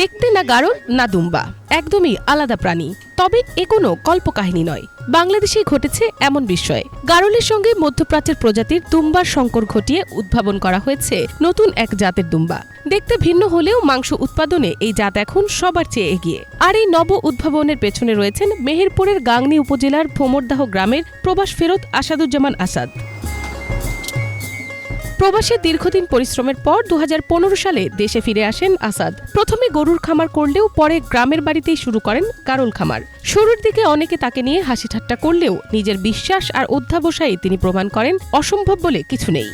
দেখতে না গাঢ়, না দুম্বা। একদমই আলাদা প্রাণী। তবে এ কোনো কল্পকাহিনী নয়। বাংলাদেশেই ঘটেছে এমন বিস্ময় গারলের সঙ্গে মধ্যপ্রাচ্যের প্রজাতির দুম্বার সংকর ঘটিয়ে উদ্ভাবন করা হয়েছে নতুন এক জাতের দুম্বা। দেখতে ভিন্ন হলেও মাংস উৎপাদনে এই জাত এখন সবার চেয়ে এগিয়ে। আর এই নব উদ্ভাবনের পেছনে রয়েছেন মেহেরপুরের গাংনী উপজেলার ভোমরদাহ গ্রামের প্রবাস ফেরত আসাদুজ্জামান আসাদ। প্রবাসে দীর্ঘদিন পরিশ্রমের পর দু হাজার পনেরো সালে দেশে ফিরে আসেন আসাদ। প্রথমে গরুর খামার করলেও পরে গ্রামের বাড়িতেই শুরু করেন কারুল খামার। শুরুর দিকে অনেকে তাকে নিয়ে হাসি ঠাট্টা করলেও নিজের বিশ্বাস আর অধ্যাবসায় তিনি প্রমাণ করেন, অসম্ভব বলে কিছু নেই।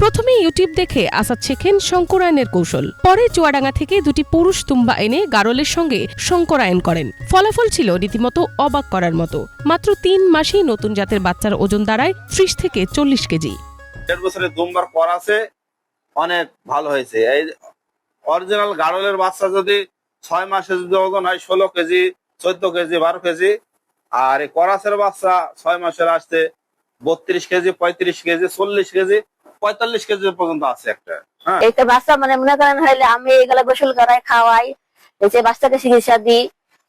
প্রথমে ইউটিউব দেখে আসাদ শেখেন শঙ্করায়নের কৌশল। পরে চুয়াডাঙ্গা থেকে দুটি পুরুষ তুম্বা এনে গারলের সঙ্গে শঙ্করায়ন করেন। ফলাফল ছিল রীতিমতো অবাক করার মতো। মাত্র তিন মাসেই নতুন জাতের বাচ্চার ওজন দাঁড়ায় ত্রিশ থেকে চল্লিশ কেজি। দেড় বছরের দুমবার কর আছে, অনেক ভালো হয়েছে। এই অরিজিনাল গাড়লের বাচ্চা যদি ছয় মাসে যদি ওজন হয় ষোলো কেজি, চোদ্দ কেজি, বারো কেজি, আর এই করাসের বাচ্চা ছয় মাসের আসতে বত্রিশ কেজি, পঁয়ত্রিশ কেজি, চল্লিশ কেজি পঁয়তাল্লিশ কেজি পর্যন্ত আছে একটা হ্যাঁ। এইটা বাচ্চা মানে মনে করেন হইলে আমি এগুলা গোসল করাই খাওয়াই যে বাচ্চাকে চিকিৎসা দিই,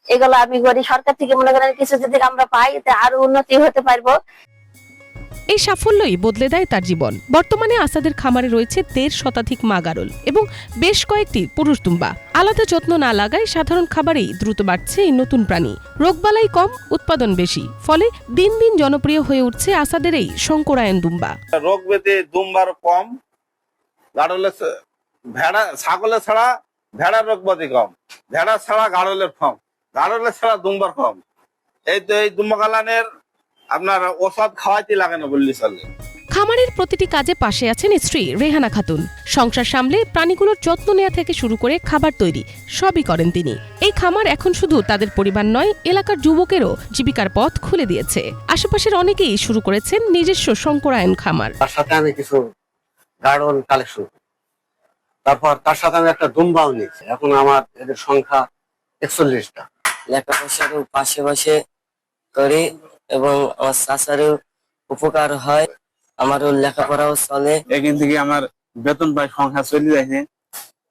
এগুলো আমি করি। সরকার থেকে মনে করেন কিছু যদি আমরা পাই আরও উন্নতি হতে পারব। এই সাফল্যই বদলে দেয় তার জীবন। বর্তমানে আসাদের খামারে রয়েছে দেড় শতাধিক মা গারল এবং বেশ কয়েকটি পুরুষ দুম্বা। আলাদা যত্ন না লাগায় সাধারণ খাবারেই দ্রুত বাড়ছে এই নতুন প্রাণী। রোগবালাই কম, উৎপাদন বেশি, ফলে দিন দিন জনপ্রিয় হয়ে উঠছে আসাদের এই শঙ্করায়ন দুম্বা। রোগ ব্যাধি দুম্বার কম গাড়লে ভেড়া, ছাগলের ছাড়া ভেড়ার রোগ ব্যাধি কম ভেড়া ছাড়া গাড়লের কম গাড়লের ছাড়া দুমবার কম। এই তো এই দুম্বাগালানের আপনার ওষুধ খাওয়াইতে লাগে না বললি চলে খামারের প্রতিটি কাজে পাশে আছেন স্ত্রী রেহানা খাতুন। সংসার সামলে প্রাণীগুলোর যত্ন নেওয়া থেকে শুরু করে খাবার তৈরি সবই করেন তিনি। এই খামার এখন শুধু তাদের পরিবার নয় এলাকার যুবকেরও জীবিকার পথ খুলে দিয়েছে। আশেপাশের অনেকেই শুরু করেছেন নিজস্ব শঙ্করায়ন খামার। তার সাথে আমি কিছু গার্ডন কালেকশন তারপর তার সাথে আমি একটা দুম্বাও নিয়েছি। এখন আমার এদের সংখ্যা একচল্লিশটা। লেখাপড়ারও পাশে বসে করি। এবং আমার চাচারও উপকার হয় আমারও লেখাপড়াও চলে। এখান থেকে আমার বেতন পাই সংখ্যা চলে যাচ্ছে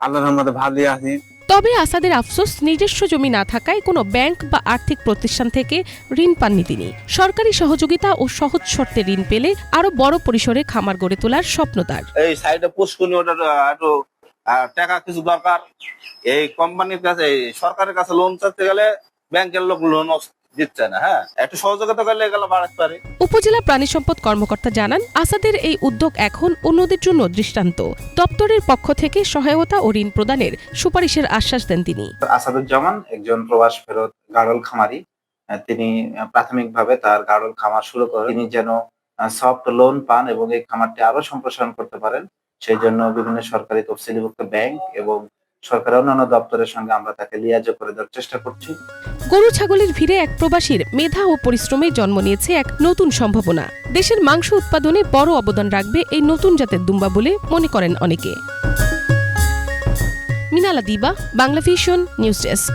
আল্লাহর রহমতে ভালোই আছি। তবে আসাদের আফসোস নিজস্ব জমি না থাকায় কোনো ব্যাংক বা আর্থিক প্রতিষ্ঠান থেকে ঋণ পাননি তিনি। সরকারি সহযোগিতা ও সহজ শর্তে ঋণ পেলে আরও বড় পরিসরে খামার গড়ে তোলার স্বপ্ন তার এই সাইডে পুষ্কুনি ওটা একটু টাকা কিছু দরকার। এই কোম্পানির কাছে সরকারের কাছে লোন চাইতে গেলে ব্যাংকের লোক লোন দিচ্ছে না হ্যাঁ? একটু সহযোগিতা করলে এগুলো বাড়াতে পারে। উপজেলা প্রাণী সম্পদ কর্মকর্তা জানান আসাদের এই উদ্যোগ এখন অন্যদের জন্য দৃষ্টান্ত। দপ্তরের পক্ষ থেকে সহায়তা ও ঋণ প্রদানের সুপারিশের আশ্বাস দেন তিনি। আসাদুজ্জামান একজন প্রবাস ফেরত গাড়ল খামারি তিনি প্রাথমিকভাবে তার গাড়ল খামার শুরু করেন। তিনি যেন সফট লোন পান এবং এই খামারটি আরও সম্প্রসারণ করতে পারেন সেই জন্য বিভিন্ন সরকারি তফসিলিভুক্ত ব্যাংক এবং সরকারের অন্যান্য দপ্তরের সঙ্গে আমরা তাকে লিয়াজো করে দেওয়ার চেষ্টা করছি। গরু ছাগলের ভিড়ে এক প্রবাসীর মেধা ও পরিশ্রমে জন্ম নিয়েছে এক নতুন সম্ভাবনা। দেশের মাংস উৎপাদনে বড় অবদান রাখবে এই নতুন জাতের দুম্বা বলে মনে করেন অনেকে। মিনালা দিবা, বাংলা ভিশন, নিউজ ডেস্ক।